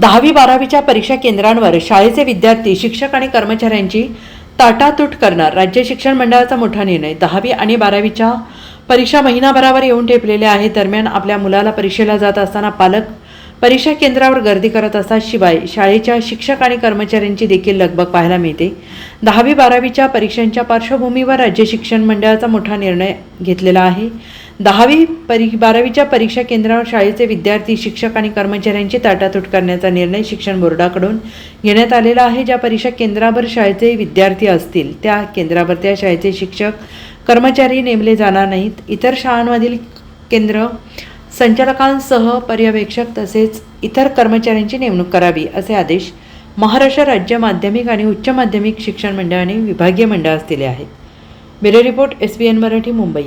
दहावी बारावीच्या परीक्षा केंद्रांवर शाळेचे विद्यार्थी शिक्षक आणि कर्मचाऱ्यांची ताटातूट करणार. राज्य शिक्षण मंडळाचा मोठा निर्णय. दहावी आणि बारावीच्या परीक्षा महिनाभरावर येऊन ठेपलेल्या आहेत. दरम्यान आपल्या मुलाला परीक्षेला जात असताना पालक परीक्षा केंद्रावर गर्दी करत असतात शिवाय शाळेच्या शिक्षक आणि कर्मचाऱ्यांची देखील लगबग पाहायला मिळते. दहावी बारावीच्या परीक्षांच्या पार्श्वभूमीवर राज्य शिक्षण मंडळाचा मोठा निर्णय घेतलेला आहे. दहावी परी बारावीच्या परीक्षा केंद्रावर शाळेचे विद्यार्थी शिक्षक आणि कर्मचाऱ्यांची ताटातूट करण्याचा निर्णय शिक्षण बोर्डाकडून घेण्यात आलेला आहे. ज्या परीक्षा केंद्रावर शाळेचे विद्यार्थी असतील त्या केंद्रावर त्या शाळेचे शिक्षक कर्मचारी नेमले जाणार नाहीत. इतर शाळांमधील केंद्र संचालकांसह पर्यवेक्षक तसेच इतर कर्मचाऱ्यांची नेमणूक करावी असे आदेश महाराष्ट्र राज्य माध्यमिक आणि उच्च माध्यमिक शिक्षण मंडळ आणि विभागीय मंडळास दिले आहेत. Bureau report S B N Marathi Mumbai.